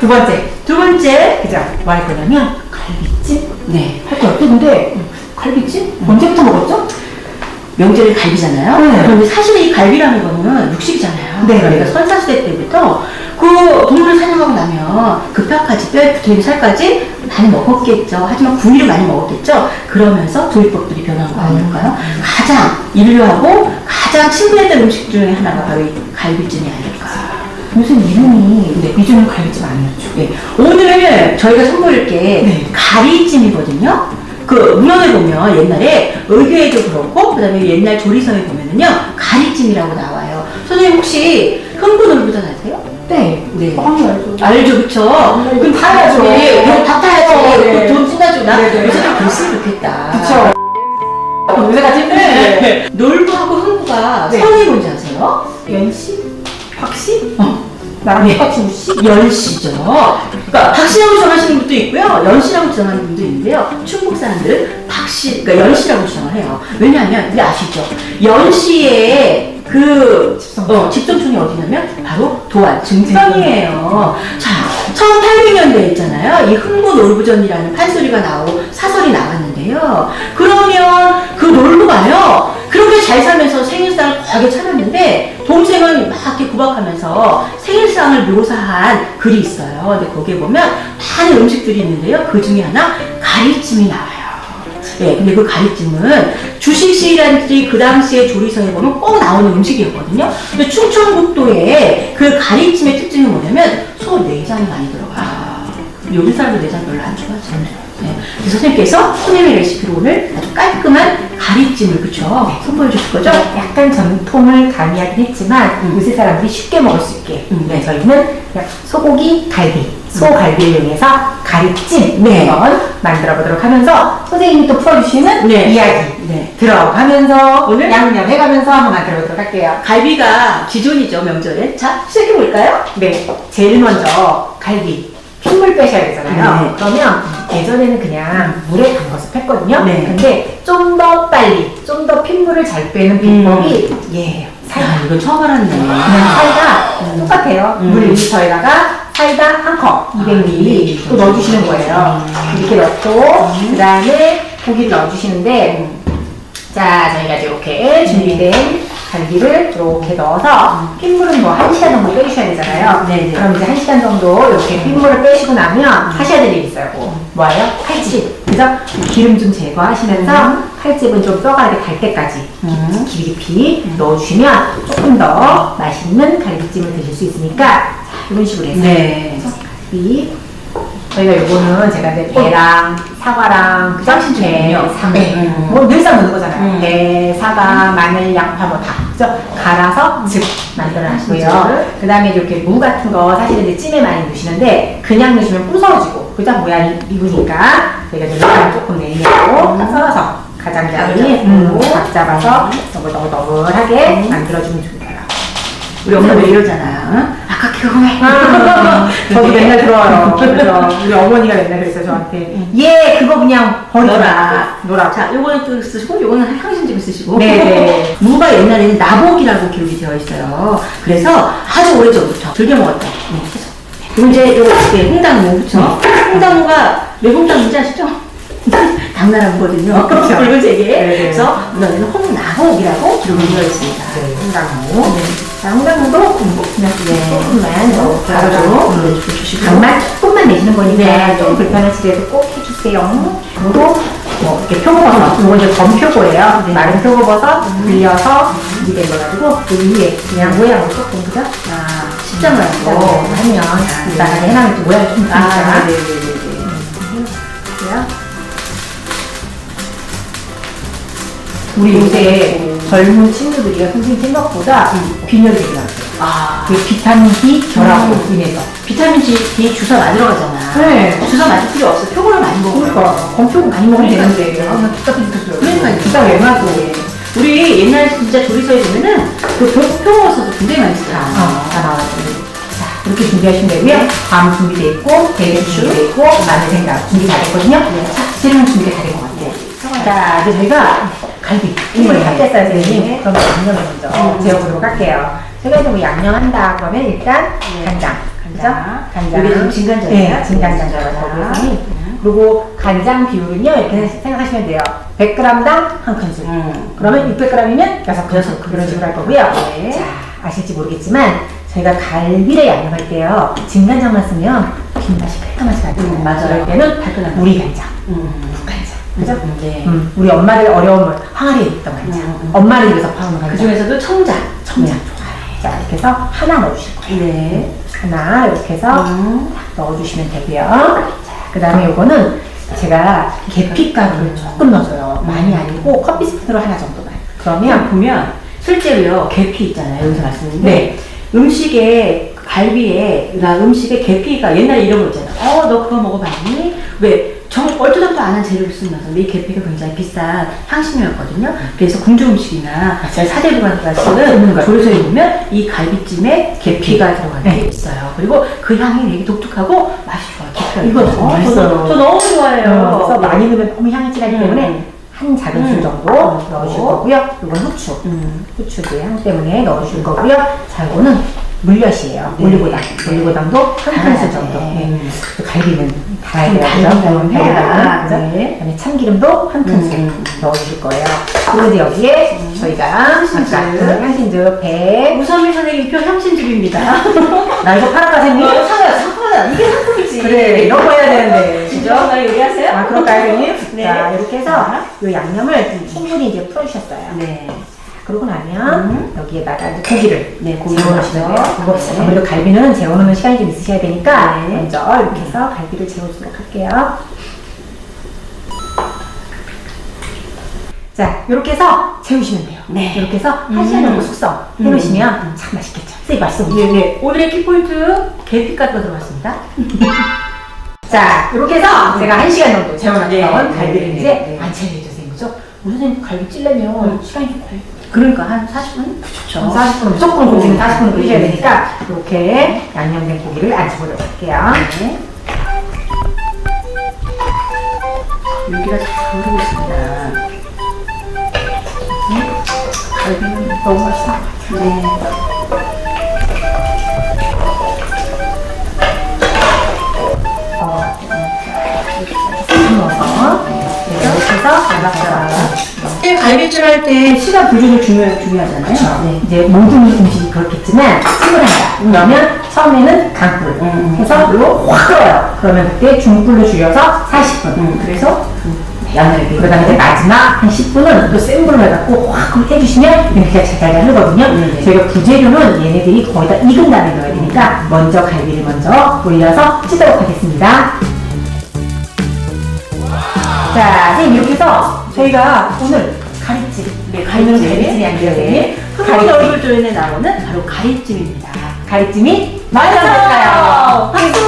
두 번째. 두 번째. 그죠? 뭐 할 거냐면, 갈비찜? 네. 할 거예요. 근데, 갈비찜? 언제부터 먹었죠? 명절에 갈비잖아요. 네. 그런데 사실 이 갈비라는 거는 육식이잖아요. 네. 그러니까 선사시대 때부터 그 동물을 사냥하고 나면 그 뼈에 붙어있는 살까지 많이 먹었겠죠. 하지만 구이를 많이 먹었겠죠. 그러면서 조리법들이 변한 거 아닐까요? 가장 인류하고 가장 친근했던 음식 중에 하나가 바로 이 갈비찜이 아닐까. 무슨 이름이 네. 미주는 갈비찜 아니었죠? 네. 오늘 저희가 선보일 게 네. 가리찜이거든요. 그 문헌에 보면 옛날에 의궤에도 그렇고 그다음에 옛날 조리서에 보면은요 가리찜이라고 나와요. 선생님 혹시 흥분을부전 아세요? 네. 네. 아니, 알죠. 알죠, 그쵸? 네, 그럼 타야죠. 네, 그럼 다 타야지. 어, 네. 돈 쓴다지고 나 네, 네. 요새 좀 그랬으면 좋겠다. 그쵸. 요새 같이 네. 놀부하고 흥부가 네. 성이 뭔지 아세요? 연씨? 박씨? 어. 나랑 네. 똑같이 우씨? 연씨죠. 그러니까 박씨라고 정하시는 분도 있고요, 연씨라고 정하는 분도 있는데요. 충북 사람들은 박씨, 그러니까 연씨라고 주장을 해요. 왜냐하면 우리 아시죠? 연씨의 그 집성촌. 어, 집성촌이 어디냐면 바로 도안 증평이에요. 자, 1800년대에 있잖아요. 이 흥부 놀부전이라는 판소리가 나오고 사설이 나왔는데 요. 그러면 그 놀부가요. 그렇게 잘 살면서 생일상을 과하게 차렸는데 동생은 막 이렇게 구박하면서 생일상을 묘사한 글이 있어요. 근데 거기에 보면 많은 음식들이 있는데요. 그 중에 하나 가리찜이 나와요. 예, 근데 그 가리찜은 주식시라든지 그 당시에 조리서에 보면 꼭 나오는 음식이었거든요. 근데 충청북도에 그 가리찜의 특징이 뭐냐면 소 내장이 많이 들어가 요. 요리 사람들 내장 별로 안 좋아하잖아요. 네. 그래서 선생님께서 손님의 레시피로 오늘 아주 깔끔한 가리찜을 그쵸? 선보여 주실 거죠? 약간 전통을 가미하긴 했지만 음. 요새 사람들이 쉽게 먹을 수 있게 음, 네, 네. 저희는 그냥 소고기 갈비, 소갈비를 이용해서 가리찜 네. 한번 만들어 보도록 하면서 선생님이 또 풀어주시는 네. 이야기 네. 들어가면서 오늘? 양념 해가면서 한번 만들어 보도록 할게요. 갈비가 기존이죠, 명절에. 자, 시작해 볼까요? 네, 제일 먼저 갈비 핏물 빼셔야 되잖아요. 네. 그러면 예전에는 그냥 물에 담가서 뺐거든요. 네. 근데 좀 더 빨리, 좀 더 핏물을 잘 빼는 비법이 예, 사이다. 아, 이건 처음 알았네. 그냥 사이다 음. 똑같아요. 음. 물 1리터에다가 사이다 한 컵, 200ml 또 넣어주시는 거예요. 이렇게 넣고 그 다음에 고기를 넣어주시는데 자 저희가 이제 이렇게 준비된 갈비를 이렇게 넣어서 핏물은 뭐 1시간 정도 빼주셔야 되잖아요. 네네. 그럼 이제 1시간 정도 이렇게 핏물을 빼시고 나면 하셔야 될 일이 있어요. 뭐, 뭐예요? 칼집. 그래서 기름 좀 제거하시면서 칼집은 좀 뼈가 이렇게 달 때까지 음. 깊이 깊이 넣어주시면 조금 더 맛있는 갈비찜을 드실 수 있으니까 자, 이런 식으로 해서 네. 갈비 저희가 요거는 제가 이제 배랑 사과랑 그 쌍신 중이군요. 상 네. 음. 뭐 늘상 넣는 거잖아요. 음. 배, 사과, 마늘, 양파 뭐 다. 그죠? 갈아서 즙 만들어 놨고요. 즙을. 그 다음에 이렇게 무 같은 거 사실은 이제 찜에 많이 넣으시는데 그냥 넣으시면 부서지고 그죠? 모양이 익으니까 저희가 이제 물을 조금 내리고 딱 썰어서 가장자리 각 음. 각 잡아서 너글너글하게 만들어주면 좋아요. 우리 엄마들 이러잖아. 아까 그거 해. 저도 맨날 들어요. 그래서 우리 어머니가 맨날 그랬어요 저한테. 얘 그거 그냥. 마. 놓라. 자, 요거는 또 쓰시고, 요거는 향신즙을 쓰시고. 네네. 무가 옛날에는 나복이라고 기록이 되어 있어요. 그래서 아주 오래전부터 즐겨 먹었다. 네. 그리고 이제 요거 홍당무, 그쵸? 홍당무가 외국당인지 아시죠? 당나라거든요. 그렇죠. 붉은색에. 네네. 그래서 문헌에는 홍나복이라고 기록이 되어 있습니다. 네, 홍당무. 네. 자, 홍당무도 그냥 조금만 더 바로 음, 주시고. 간만 조금만 내시는 거니까 네, 좀 네. 불편하시더라도 꼭 해주세요. 그리고 뭐 이렇게 표고버섯, 이거 이제 검표고예요. 네. 마른 표고버섯 불려서 준비된 거가지고 그 위에 그냥 모양을 조금 그죠? 아, 십자만. 하면 간단하게 해놔면 또 모양이 좀. 아, 네 네 네 네. 그래요? 우리 요새 젊은 친구들이요 선생님 생각보다 빈혈이 되게 많아요. 아, 그 비타민 D 결합으로 음. 인해서. 비타민 D 주사 맞으러 가잖아. 네. 주사 맞을 필요 없어. 표고를 많이 먹어. 그러니까 검표고 많이 먹으면 그러니까. 되는데 아, 나. 그러니까요. 기가 왜 나도. 우리 옛날 진짜 조리서에 보면은 그 표, 표고 써서 굉장히 많이. 어, 다 나왔어요. 자, 이렇게 준비하시면 되고요. 밤 준비돼 있고, 대추 준비돼 있고, 마늘 생각 준비 다 됐거든요. 자, 재료는 준비가 다 된 것 같아요. 자, 이제 저희가 갈비, 국물을 다 뺐어요, 선생님. 그럼 양념을 먼저 재워보도록 할게요. 제가 이제 뭐 양념한다 그러면 일단 간장. 간장. 간장. 이게 지금 진간장이에요? 네, 진간장이라고 진간장. 하고 그리고 간장 비율은요 이렇게 생각하시면 돼요. 100g당 한 큰술. 음. 그러면 600g이면 6큰술. 여섯 큰술. 이런 식으로 할 거고요. 네. 자, 아실지 모르겠지만 저희가 갈비를 양념할 때요 진간장만 쓰면 뒷맛이 깔끔하지 않아요. 음, 맞아요. 그럴 때는 달큰한 우리 간장, 음. 국간장. 그죠? 음, 네. 음, 우리 엄마들 어려운 항아리에 있던 간장. 음, 음. 엄마를 위해서 파는 간장. 그 중에서도 청장. 청장 네. 좋아요. 자, 이렇게 해서 하나 넣어주실 거예요. 네. 하나 이렇게 해서 음. 딱 넣어주시면 되고요. 자, 그 다음에 요거는 제가 계피가루를 조금 넣어줘요. 많이 아니고 커피 스푼으로 하나 정도만. 그냥 그러면 보면 실제로요 계피 있잖아요 여기서 말씀인데 네. 음식에 갈비에 나 음식에 계피가 옛날에 이런 거 있잖아 어너 그거 먹어봤니? 왜? 정 얼토당토 안한 재료를 쓰면서 이 계피가 굉장히 비싼 향신료였거든요 그래서 궁중 음식이나 같은 거. 조리소에 보면 이 갈비찜에 계피가 들어간 게 네. 있어요 그리고 그 향이 되게 독특하고 맛이 좋아요 계피가 이거 있어서. 정말 맛있어요. 저, 저 너무 좋아해요 어, 그래서 네. 많이 넣으면 너무 향이 진하기 때문에 음. 한 작은 음. 술 정도 음. 넣으실 거고요. 이건 후추. 음. 후추의 향 때문에 넣으실 거고요. 자, 이거는 물엿이에요. 네. 올리고당. 올리고당도 한 아, 큰술 정도. 네. 네. 그 갈비는 달아야 그죠? 달면 그죠? 네. 그다음에 참기름도 한 큰술 음. 넣어주실 거예요. 그리고 이제 여기에 저희가 향신즙. 향신즙 100. 우선미 선생님 표 향신즙입니다. 나 이거 팔아가 생님 이거 사요, 사요. 이게 상품이지. 그래, 이런 거 해야 되는데. 진짜? 나 요리하세요? 아, 그럴까요, 선생님? 네. 자, 이렇게 해서 자. 이 양념을 충분히 이제 풀어주셨어요. 네. 그러고 나면 음. 여기에다가 이제 고기를 네, 고기 재워놓으시면 돼요. 넣어서. 그거 네. 아무래도 갈비는 재워놓는 시간이 좀 있으셔야 되니까 네. 먼저 이렇게 해서 갈비를 재워주도록 할게요. 자, 이렇게 해서 재우시면 돼요. 네. 이렇게 해서 음. 한 시간 정도 숙성 음. 해놓으시면 참 맛있겠죠. 선생님 맛있어 보이죠? 네, 네. 오늘의 키포인트, 계피가루가 들어갔습니다. 자, 이렇게 해서 제가 한 시간 정도 재워놨던 네, 갈비를 네, 이제 네. 선생님 그죠? 우리 선생님 갈비 찔려면 음. 시간이 좀 걸려. 그러니까 한 40분? 그렇죠. 40분 무조건 고기는 40분 끓이셔야 네. 되니까 이렇게 양념된 고기를 앉혀보도록 할게요. 네. 여기가 잘 흐르고 있습니다. 갈비는 너무 맛있어. 네. 어, 넣어서 이렇게 해서 잘라서 갈비찜 할 때 시간 불조절 중요, 중요하잖아요. 네. 이제 모든 음식이 그렇겠지만 찜을 한다. 그러면 처음에는 강불 음. 해서 물로 확 끓여요. 그러면 그때 중불로 줄여서 40분. 음. 그래서 양념이 그다음에 이제 마지막 한 10분은 또센 불로 해갖고 확 해주시면 이렇게 잘잘 흐르거든요. 음, 네. 저희가 부재료는 얘네들이 거의 다 익은 다음에 넣어야 되니까 먼저 갈비를 먼저 올려서 찌도록 하겠습니다. 자, 선생님 이렇게 해서 저희가 오늘 가리찜, 네, 오늘은 가리찜. 가리찜이 아니에요, 선생님. 한국 가리찜. 얼굴 조연에 나오는 바로 가리찜입니다. 가리찜이 완성됐어요. 박수!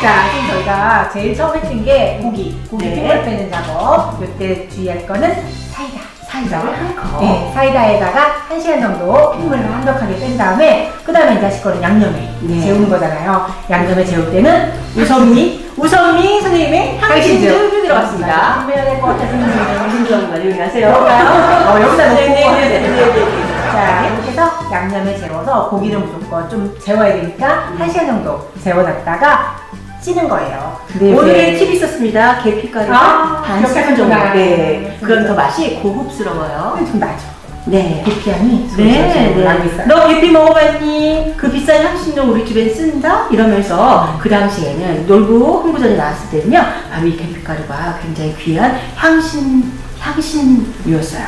자, 지금 저희가 제일 처음 했던 게 고기, 고기 네. 핏물 빼는 작업. 이때 주의할 거는 사이다. 사이다를 한 컵. 네, 사이다에다가 한 시간 정도 핏물을 완벽하게 뺀 다음에 그 다음에 이제 하실 거는 양념에 네. 재우는 거잖아요. 양념에 재울 때는 우선미, 우선미 선생님의 향신즙이 들어갔습니다. 준비해야 될것 같아서 향신즙 요리하세요. 그럴까요? 어, 여기다 놓고 네, 네, 네, 네. 네, 네, 네. 자, 이렇게 해서 양념에 재워서 고기는 무조건 좀 재워야 되니까 한 시간 정도 재워놨다가 찌는 거예요. 근데 오늘의 팁이 있었습니다. 계피가루가 아, 반 스푼 정도. 네. 그럼 더 맛이 고급스러워요. 좀 나죠. 네. 계피향이 네, 네. 너 계피 먹어봤니? 그 비싼 향신료 우리 집엔 쓴다? 이러면서 그 당시에는 놀부 홍보전에 나왔을 때는요, 바로 이 계피가루가 굉장히 귀한 향신, 향신료였어요.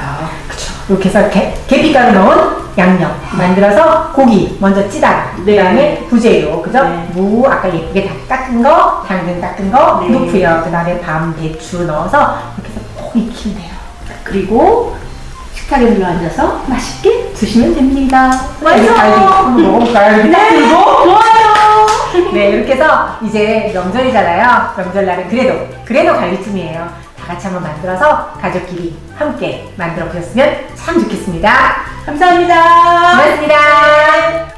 그쵸. 이렇게 해서 게, 계피가루 넣은 양념 만들어서 고기 먼저 찌다가 네. 그다음에 부재료 그죠? 네. 무 아까 예쁘게 다 닦은 거 당근 닦은 거 네. 넣고요. 그다음에 밤 배추 넣어서 이렇게 해서 꼭 익히면 돼요. 그리고 식탁에 눌러앉아서 맛있게 드시면 됩니다. 한번 먹어볼까요? 이렇게 딱 네, 들고 좋아요. 네, 이렇게 해서 이제 명절이잖아요. 명절날은 그래도, 그래도 갈비찜이에요. 다 같이 한번 만들어서 가족끼리 함께 만들어 보셨으면 참 좋겠습니다. 감사합니다. 고맙습니다.